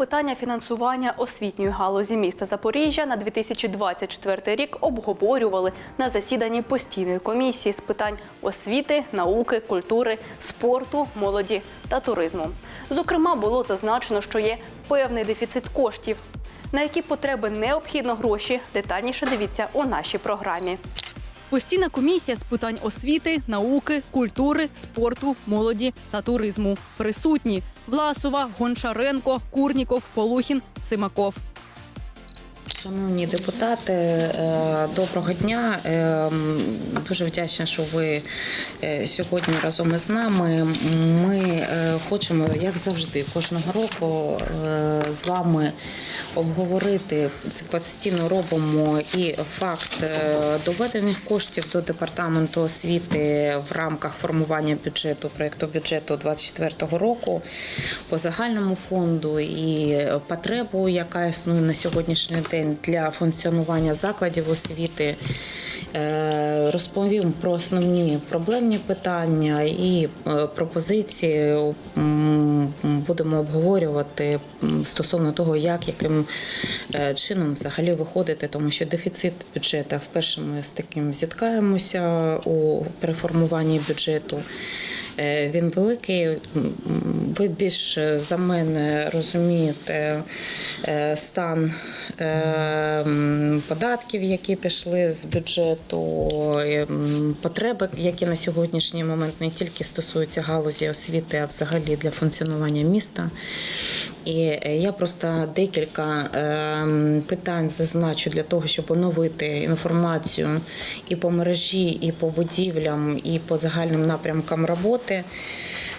Питання фінансування освітньої галузі міста Запоріжжя на 2024 рік обговорювали на засіданні постійної комісії з питань освіти, науки, культури, спорту, молоді та туризму. Зокрема, було зазначено, що є певний дефіцит коштів. На які потреби необхідно гроші, детальніше дивіться у нашій програмі. Постійна комісія з питань освіти, науки, культури, спорту, молоді та туризму. Присутні Власова, Гончаренко, Курніков, Полухін, Симаков. Шановні депутати, е, доброго дня. Е, Дуже вдячна, що ви е, сьогодні разом із нами. Ми хочемо, як завжди, кожного року з вами обговорити це постійно робимо і факт доведених коштів до департаменту освіти в рамках формування бюджету проєкту бюджету 2024 року по загальному фонду і потребу, яка існує на сьогоднішній день для функціонування закладів освіти. Е, Розповім про основні проблемні питання і е, пропозиції будемо обговорювати стосовно того, як яким е, чином взагалі виходити, тому що дефіцит бюджету вперше ми з таким зіткаємося у переформуванні бюджету. Е, Він великий. Ви більш за мене розумієте е, стан е, податків, які пішли з бюджету, потреби, які на сьогоднішній момент не тільки стосуються галузі освіти, а взагалі для функціонування міста. І е, я просто декілька е, питань зазначу для того, щоб оновити інформацію і по мережі, і по будівлям, і по загальним напрямкам роботи.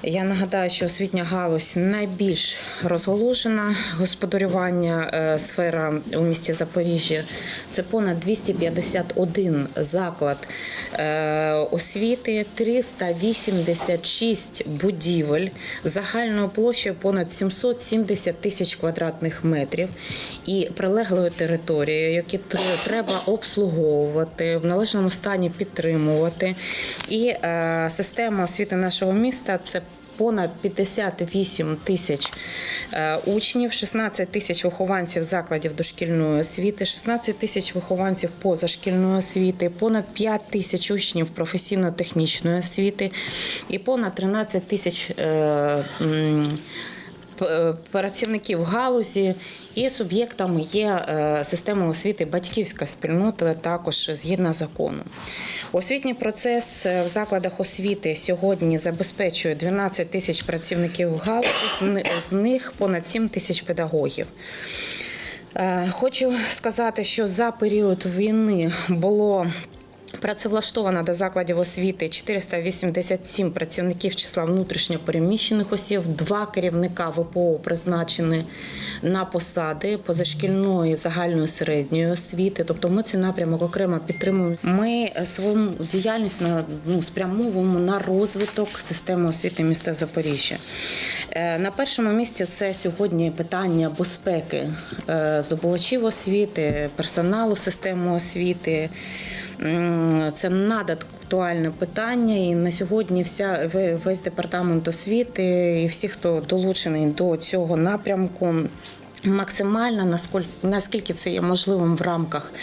Я нагадаю, що освітня галузь найбільш розголошена господарювання е, сфера у місті Запоріжжя. Це понад 251 заклад е, освіти, 386 будівель загальною площею понад 770 тисяч квадратних метрів і прилеглою територією, які треба обслуговувати в належному стані підтримувати. І е, система освіти нашого міста це. Понад 58 тисяч е, учнів, 16 тисяч вихованців закладів дошкільної освіти, 16 тисяч вихованців позашкільної освіти, понад 5 тисяч учнів професійно-технічної освіти і понад 13 тисяч е, працівників галузі і суб'єктами є е, система освіти батьківська спільнота, також згідно закону. Освітній процес е, в закладах освіти сьогодні забезпечує 12 тисяч працівників галузі, з них понад 7 тисяч педагогів. Е, Хочу сказати, що за період війни було Працевлаштовано до закладів освіти 487 працівників числа внутрішньопереміщених осіб, два керівника ВПО призначені на посади позашкільної загальної середньої освіти. Тобто ми цей напрямок окремо підтримуємо. Ми е, свою діяльність на ну спрямовуємо на розвиток системи освіти міста Запоріжжя. Е, На першому місці це сьогодні питання безпеки е, здобувачів освіти, персоналу системи освіти. Це надактуальне питання, і на сьогодні вся ве- весь департамент освіти і всі, хто долучений до цього напрямку. Максимально наскільки, це є можливим в рамках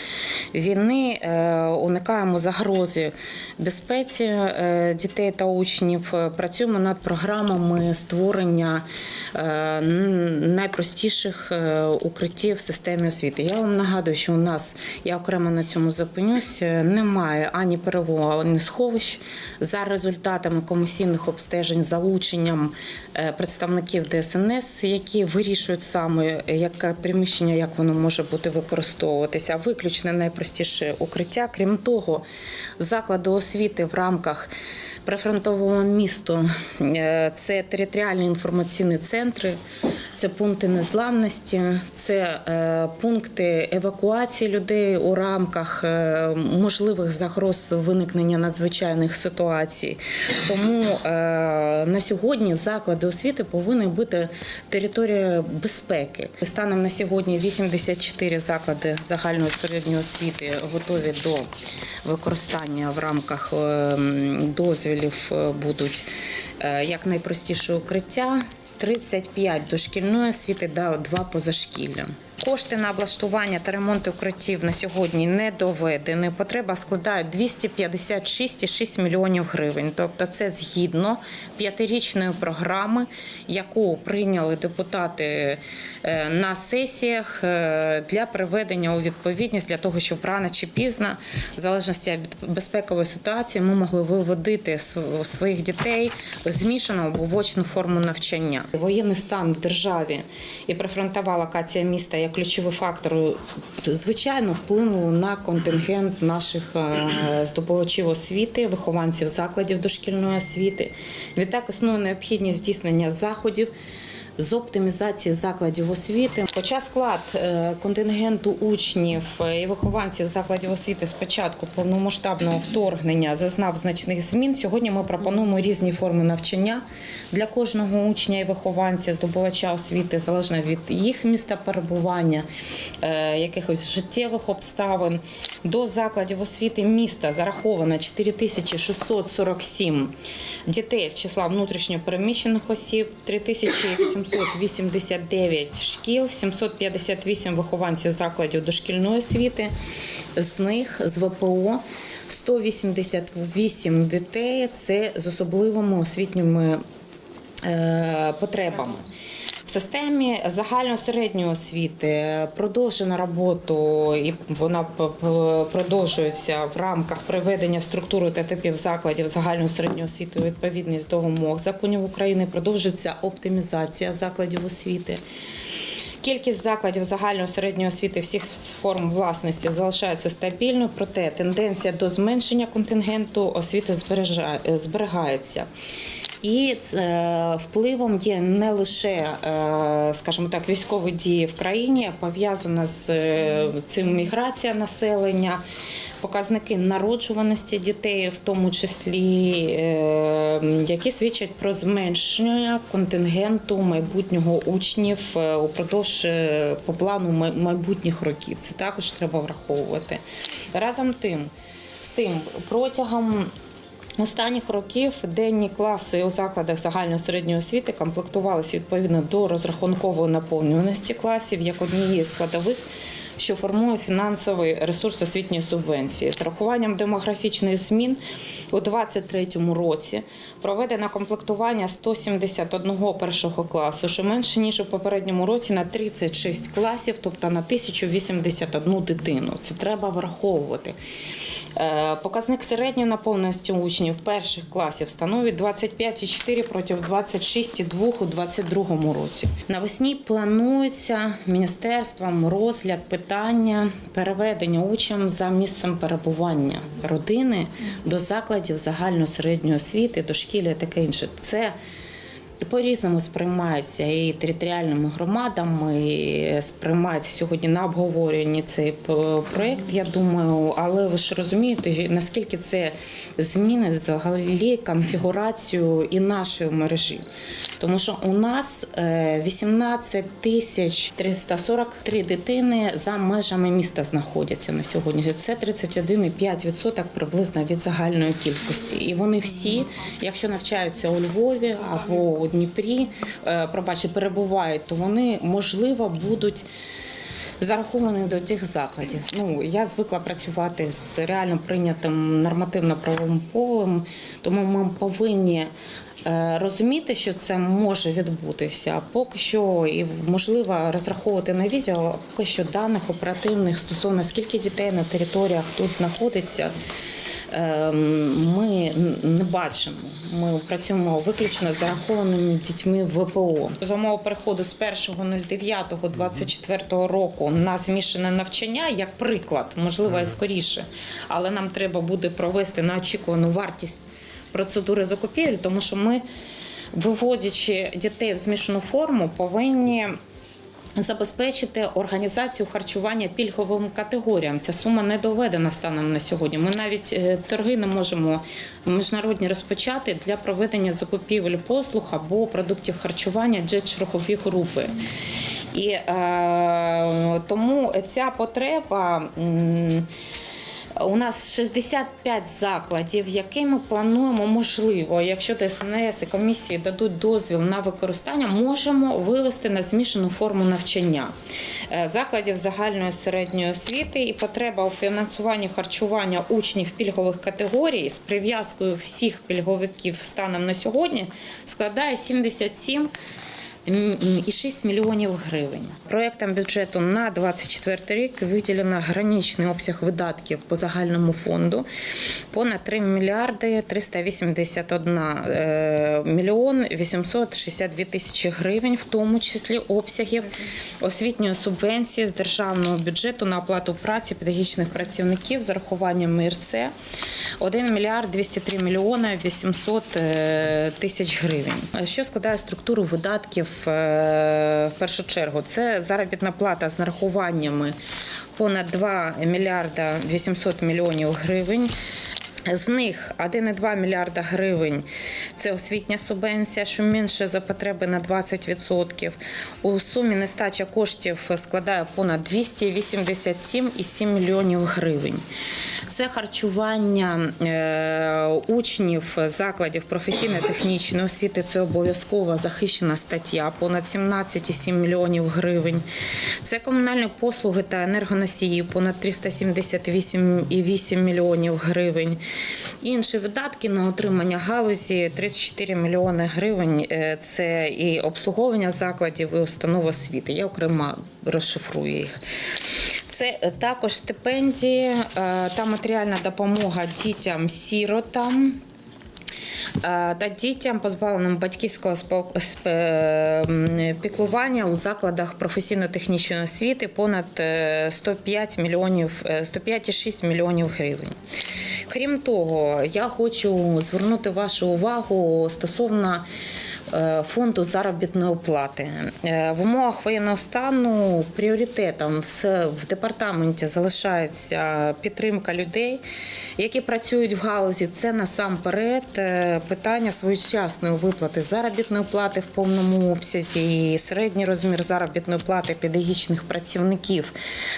війни, е, уникаємо загрози безпеці е, дітей та учнів. Е, Працюємо над програмами створення найпростіших укриттів в системі освіти. Я вам нагадую, що у нас я окремо на цьому зупинюсь. е, Немає ані перевогу, ані сховищ за результатами комісійних обстежень, залученням представників ДСНС, які вирішують саме яке приміщення, як воно може бути використовуватися. Виключне найпростіше укриття. Крім того, заклади освіти в рамках прифронтового місту е, це територіальні інформаційні центри, це пункти незламності, це е, пункти евакуації людей у рамках е, можливих загроз виникнення надзвичайних ситуацій. Тому на сьогодні заклади освіти повинні бути територією безпеки. Станом на сьогодні 84 заклади загальної середньої освіти готові до використання в рамках е, м, е, будуть е, як найпростіше укриття. 35 дошкільної освіти да, 2 позашкілля. Кошти на облаштування та ремонт укриттів на сьогодні не доведені. Потреба складає 256,6 мільйонів гривень. Тобто це згідно п'ятирічної програми, яку прийняли депутати е, на сесіях е, для приведення у відповідність для того, щоб рано чи пізно, в залежності від безпекової ситуації, ми могли виводити своїх дітей в змішану або в очну форму навчання. Воєнний стан в державі і прифронтова локація міста як ключовий фактор, звичайно, вплинуло на контингент наших е, здобувачів освіти, вихованців закладів дошкільної освіти. Відтак існує необхідність здійснення заходів. З оптимізації закладів освіти, хоча склад е, контингенту учнів е, і вихованців закладів освіти з початку повномасштабного вторгнення зазнав значних змін. Сьогодні ми пропонуємо різні форми навчання для кожного учня і вихованця, здобувача освіти, залежно від їх міста перебування, е, якихось життєвих обставин. До закладів освіти міста зараховано 4647 дітей з числа внутрішньопереміщених осіб, 3889 шкіл, 758 вихованців закладів дошкільної освіти. З них з ВПО 188 дітей це з особливими освітніми е, потребами. В системі загально-середньої освіти продовжена роботу, і вона продовжується в рамках приведення структури та типів закладів загальної середньої освіти у відповідність до вимог законів України. Продовжується оптимізація закладів освіти. Кількість закладів загальної середньої освіти всіх форм власності залишається стабільною, проте тенденція до зменшення контингенту освіти зберігається. І е, впливом є не лише, е, скажімо так, військові дії в країні, пов'язана з е, цим міграція населення, показники народжуваності дітей, в тому числі, які свідчать про зменшення контингенту майбутнього учнів упродовж по плану майбутніх років. Це також треба враховувати. Разом тим, з тим протягом. Останніх років денні класи у закладах загальної середньої освіти комплектувалися відповідно до розрахункової наповнюваності класів як однієї з складових, що формує фінансовий ресурс освітньої субвенції. З рахуванням демографічних змін у 2023 році проведено комплектування 171 першого класу, що менше ніж у попередньому році на 36 класів, тобто на 1081 дитину. Це треба враховувати. Е, Показник середньої наповненості учнів перших класів становить 25,4 проти 26,2 у 2022 році. Навесні планується міністерством розгляд питання переведення учням за місцем перебування родини до закладів загальної середньої освіти, дошкілля і таке інше. Це по-різному сприймається і територіальними громадами, і сприймається сьогодні на обговоренні цей проект. Я думаю, але ви ж розумієте, наскільки це зміни взагалі конфігурацію і нашої мережі. Тому що у нас е, 18 тисяч 343 дитини за межами міста знаходяться на сьогодні. Це 31,5% приблизно від загальної кількості. І вони всі, якщо навчаються у Львові або у Дніпрі, е, пробачте, перебувають, то вони можливо будуть. Зараховані до тих закладів. Ну я звикла працювати з реально прийнятим нормативно-правовим полем, тому ми повинні е, розуміти, що це може відбутися. Поки що і можливо розраховувати на візію, поки що даних оперативних стосовно скільки дітей на територіях тут знаходиться. ем, Ми не бачимо. Ми працюємо виключно з зарахованими дітьми в ВПО. За умови переходу з 1.09.24 року на змішане навчання, як приклад, можливо, і скоріше, але нам треба буде провести на очікувану вартість процедури закупівель, тому що ми, виводячи дітей в змішану форму, повинні. Забезпечити організацію харчування пільговим категоріям. Ця сума не доведена станом на сьогодні. Ми навіть е, торги не можемо міжнародні розпочати для проведення закупівель послуг або продуктів харчування чергові групи. І е, тому ця потреба. м, У нас 65 закладів, які ми плануємо, можливо, якщо ДСНС і комісії дадуть дозвіл на використання, можемо вивести на змішану форму навчання. Е, закладів загальної середньої освіти і потреба у фінансуванні харчування учнів пільгових категорій з прив'язкою всіх пільговиків станом на сьогодні складає 77 і 6 мільйонів гривень. Проектом бюджету на 24 рік виділено граничний обсяг видатків по загальному фонду понад 3 мільярди 381 е, мільйон 862 тисячі гривень, в тому числі обсягів освітньої субвенції з державного бюджету на оплату праці педагогічних працівників з урахуванням МРЦ 1 мільярд 203 мільйона 800 е, тисяч гривень. Що складає структуру видатків в першу чергу? Це заробітна плата з нарахуваннями понад 2 мільярда 800 мільйонів гривень. З них 1,2 мільярда гривень це освітня субвенція, що менше за потреби на 20%. У сумі нестача коштів складає понад 287,7 мільйонів гривень. Це харчування е, учнів закладів професійно-технічної освіти. Це обов'язкова захищена стаття, понад 17,7 мільйонів гривень. Це комунальні послуги та енергоносії, понад 378,8 мільйонів гривень. Інші видатки на утримання галузі 34 мільйони гривень. Е, Це і обслуговування закладів, і установ освіти. Я окремо розшифрую їх. Це також стипендії е, та матеріальна допомога дітям-сіротам. е, Та дітям, позбавленим батьківського піклування у закладах професійно-технічної освіти понад е, 105 мільйонів, е, 105,6 мільйонів гривень. Крім того, я хочу звернути вашу увагу стосовно фонду заробітної плати. Е, В умовах воєнного стану пріоритетом все в департаменті залишається підтримка людей, які працюють в галузі. Це насамперед е, питання своєчасної виплати заробітної плати в повному обсязі і середній розмір заробітної плати педагогічних працівників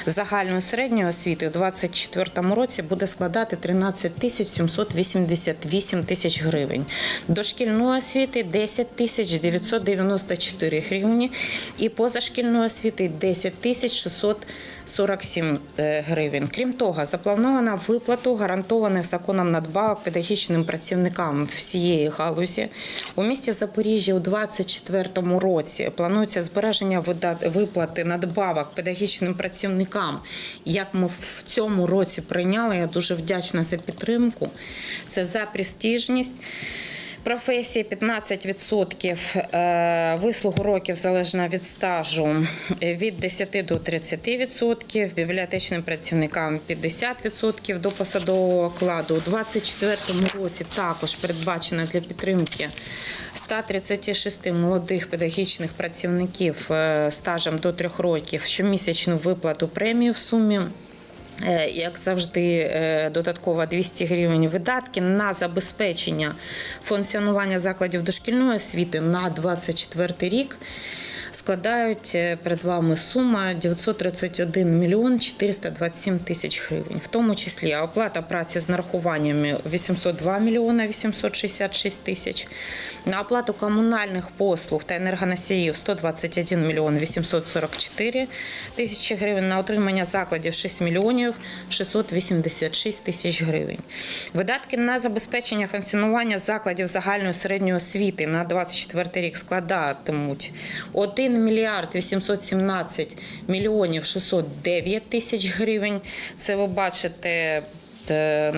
загальної середньої освіти у 2024 році буде складати 13 тисяч 788 тисяч гривень. Дошкільної освіти 10 тисяч 994 гривні і позашкільної освіти 10 тисяч 647 е, гривень. Крім того, запланована виплату гарантованих законом надбавок педагогічним працівникам всієї галузі. У місті Запоріжжя у 2024 році планується збереження виплати надбавок педагогічним працівникам. Як ми в цьому році прийняли, я дуже вдячна за підтримку. Це за престижність. Професії 15% е, вислугу років залежно від стажу від 10 до 30%, бібліотечним працівникам 50% до посадового окладу. У 2024 році також передбачено для підтримки 136 молодих педагогічних працівників е, стажем до 3 років щомісячну виплату премії в сумі як завжди, е, додатково 200 гривень видатки на забезпечення функціонування закладів дошкільної освіти на 24 рік. Складають е, перед вами сума 931 мільйон 427 тисяч гривень, в тому числі оплата праці з нарахуваннями 802 мільйона 866 тисяч, на оплату комунальних послуг та енергоносіїв 121 мільйон 844 тисячі гривень, на отримання закладів 6 мільйонів 686 тисяч гривень. Видатки на забезпечення функціонування закладів загальної середньої освіти на 24 рік складатимуть 1 мільярд 817 мільйонів 609 тисяч гривень. Це ви бачите. Е,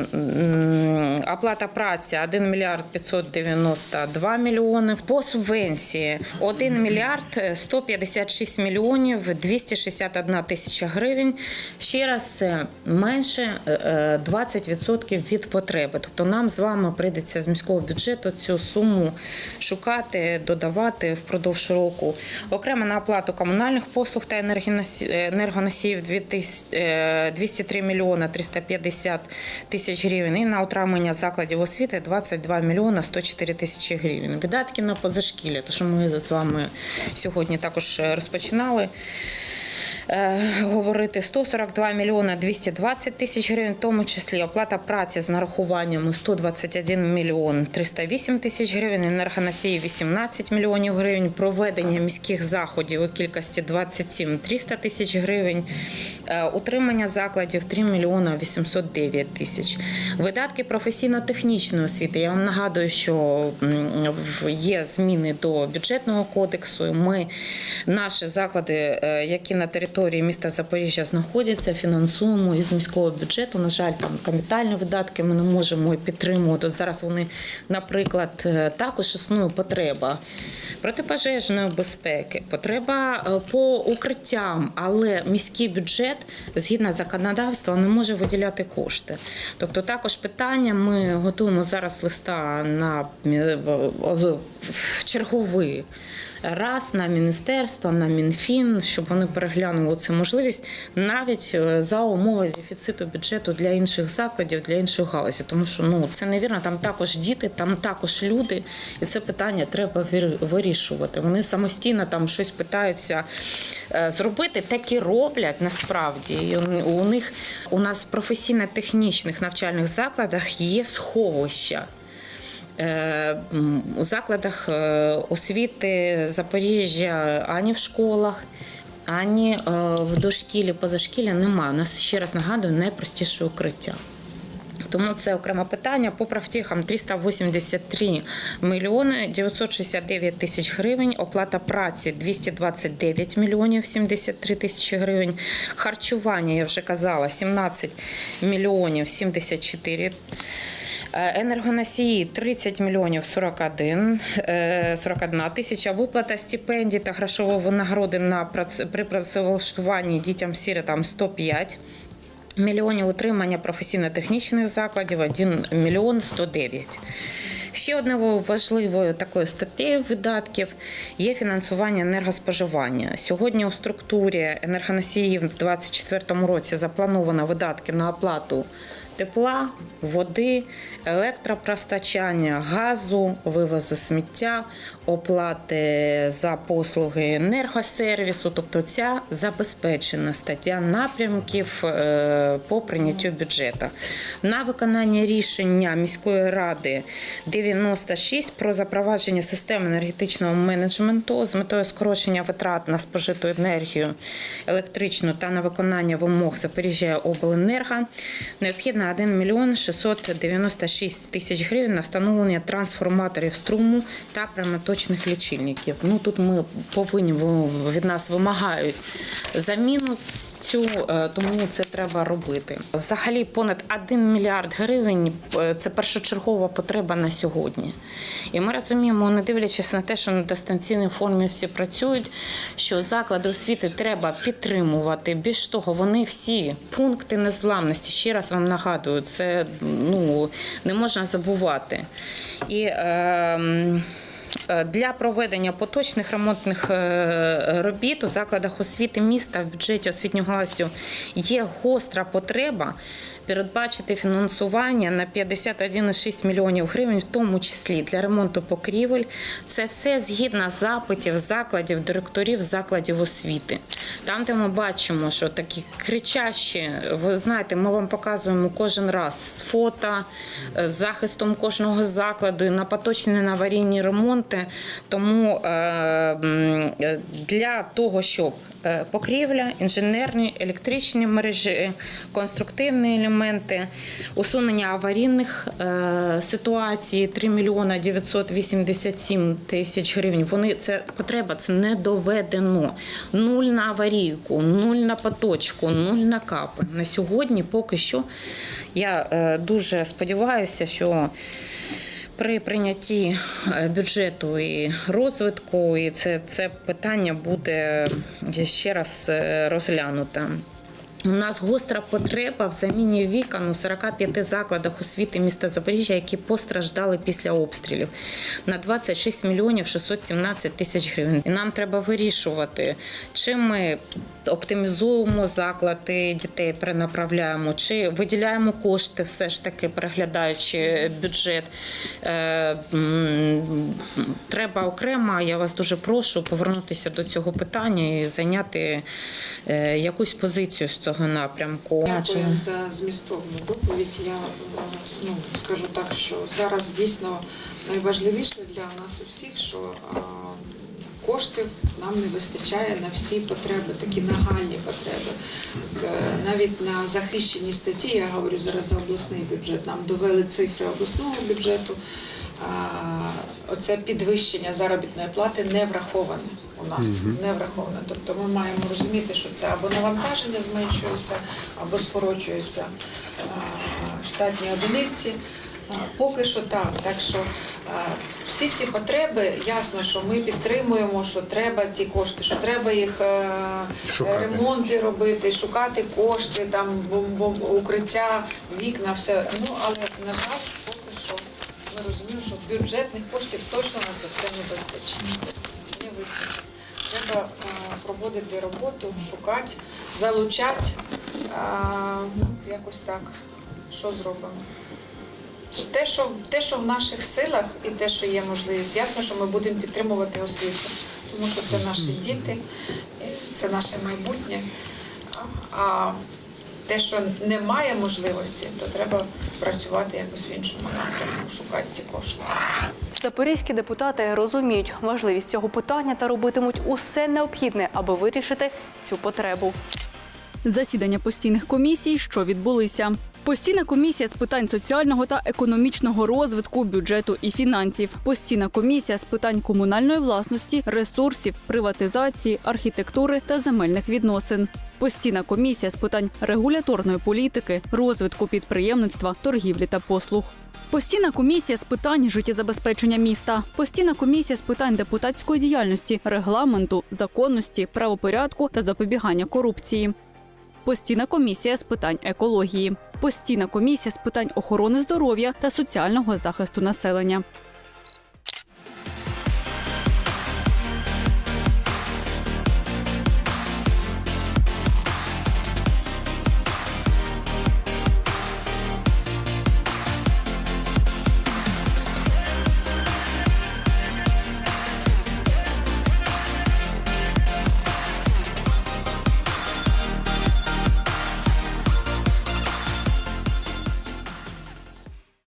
Оплата праці 1 мільярд 592 мільйони. По субвенції 1 мільярд 156 мільйонів 261 тисяча гривень. Ще раз менше е, 20% від потреби. Тобто нам з вами прийдеться з міського бюджету цю суму шукати, додавати впродовж року. Окремо на оплату комунальних послуг та енергоносі- енергоносіїв 2000, е, 203 мільйона 350 тисяч гривень і на утримання закладів освіти 22 мільйона 104 тисячі гривень. Видатки на позашкілля, то що ми з вами сьогодні також розпочинали. Е, говорити 142 мільйона 220 тисяч гривень, в тому числі оплата праці з нарахуваннями 121 мільйон 308 тисяч гривень, енергоносії 18 мільйонів гривень, проведення міських заходів у кількості 27 300 тисяч гривень, е, утримання закладів 3 мільйона 809 тисяч. Видатки професійно-технічної освіти. Я вам нагадую, що є зміни до бюджетного кодексу. Ми наші заклади, е, які на території міста Запоріжжя знаходяться, фінансуємо із міського бюджету. На жаль, там капітальні видатки ми не можемо підтримувати. От зараз вони, наприклад, е, також існує потреба протипожежної безпеки, потреба е, по укриттям, але міський бюджет згідно законодавства не може виділяти кошти. Тобто, також питання ми готуємо зараз листа на е, черговий раз на міністерство, на мінфін, щоб вони переглянули цю можливість навіть е, за умови дефіциту бюджету для інших закладів, для інших галузі. Тому що ну це невірно. Там також діти, там також люди, і це питання треба вирішувати. Вони самостійно там щось питаються е, зробити, так і роблять насправді. І у- них у нас професійно-технічних навчальних закладах є сховища. Е, У закладах е, освіти Запоріжжя ані в школах, ані е, в дошкілі, позашкілі немає. У нас ще раз нагадую найпростіше укриття. Тому це окреме питання. По правтіхам 383 мільйони 969 тисяч гривень. Оплата праці 229 мільйонів 73 тисячі гривень. Харчування, я вже казала, 17 мільйонів 74 Е, Енергоносії 30 мільйонів 41, е, 41 тисяча. Виплата стипендій та грошової винагороди на при працевлаштуванні дітям сіротам 105 мільйонів. Утримання професійно-технічних закладів 1 мільйон 109. Ще одною важливою такою статтею видатків є фінансування енергоспоживання. Сьогодні у структурі енергоносіїв в 2024 році заплановано видатки на оплату тепла, води, електропростачання, газу, вивозу сміття, оплати за послуги енергосервісу. Тобто ця забезпечена стаття напрямків е, по прийняттю бюджету. На виконання рішення міської ради 96 про запровадження системи енергетичного менеджменту з метою скорочення витрат на спожиту енергію електричну та на виконання вимог Запоріжжя обленерго необхідно 1 мільйон 696 тисяч гривень на встановлення трансформаторів струму та прямоточних лічильників. Ну тут ми повинні від нас вимагають заміну цю, е, тому це треба робити. Взагалі понад 1 мільярд гривень е, це першочергова потреба на сьогодні. І ми розуміємо, не дивлячись на те, що на дистанційній формі всі працюють, що заклади освіти треба підтримувати. Більш того, вони всі пункти незламності. Ще раз вам нагадую, це ну не можна забувати. І е, Е, Для проведення поточних ремонтних е, робіт у закладах освіти міста в бюджеті освітнього галасю є гостра потреба передбачити фінансування на 51,6 мільйонів гривень, в тому числі для ремонту покрівель. Це все згідно запитів закладів, директорів закладів освіти. Там, де ми бачимо, що такі кричащі, ви знаєте, ми вам показуємо кожен раз з фото, е, з захистом кожного закладу на поточні на аварійні ремонти. Тому е, е, для того, щоб покрівля, інженерні, електричні мережі, конструктивні елементи, усунення аварійних е, ситуацій 3 мільйона 987 тисяч гривень. Вони це потреба, це не доведено. Нуль на аварійку, нуль на поточку, нуль на капи. На сьогодні поки що я е, дуже сподіваюся, що при прийнятті е, бюджету і розвитку, і це, це питання буде ще раз е, розглянуто. У нас гостра потреба в заміні вікон у 45 закладах освіти міста Запоріжжя, які постраждали після обстрілів на 26 мільйонів 617 тисяч гривень. І нам треба вирішувати, чи ми оптимізуємо заклади, дітей перенаправляємо, чи виділяємо кошти, все ж таки переглядаючи бюджет. Е, Треба окремо. Я вас дуже прошу повернутися до цього питання і зайняти е, якусь позицію з цього напрямку. Дякую за змістовну доповідь. Я е, ну, скажу так, що зараз дійсно найважливіше для нас усіх, що е, коштів нам не вистачає на всі потреби, такі нагальні потреби. Е, Навіть на захищені статті, я говорю зараз за обласний бюджет, нам довели цифри обласного бюджету. Оце підвищення заробітної плати не враховане у нас, не враховане. Тобто ми маємо розуміти, що це або навантаження зменшується, або скорочуються штатні одиниці. Поки що так. Так що всі ці потреби, ясно, що ми підтримуємо, що треба ті кошти, що треба їх е, Шукати. ремонти робити, шукати кошти, там укриття, вікна, все. Ну але на жаль, поки що ми розуміємо, що бюджетних коштів точно на це все не вистачить. Вистачить. Треба е, проводити роботу, шукати, залучати. Ну, якось так. Що зробимо? Те що, те, що в наших силах і те, що є можливість, ясно, що ми будемо підтримувати освіту, тому що це наші діти, це наше майбутнє. А те, що немає можливості, то треба працювати якось в іншому напрямку, шукати ці кошти. Запорізькі депутати розуміють важливість цього питання та робитимуть усе необхідне, аби вирішити цю потребу. Засідання постійних комісій, що відбулися. Постійна комісія з питань соціального та економічного розвитку, бюджету і фінансів. Постійна комісія з питань комунальної власності, ресурсів, приватизації, архітектури та земельних відносин. Постійна комісія з питань регуляторної політики, розвитку підприємництва, торгівлі та послуг. Постійна комісія з питань життєзабезпечення міста, постійна комісія з питань депутатської діяльності, регламенту, законності, правопорядку та запобігання корупції. Постійна комісія з питань екології, постійна комісія з питань охорони здоров'я та соціального захисту населення,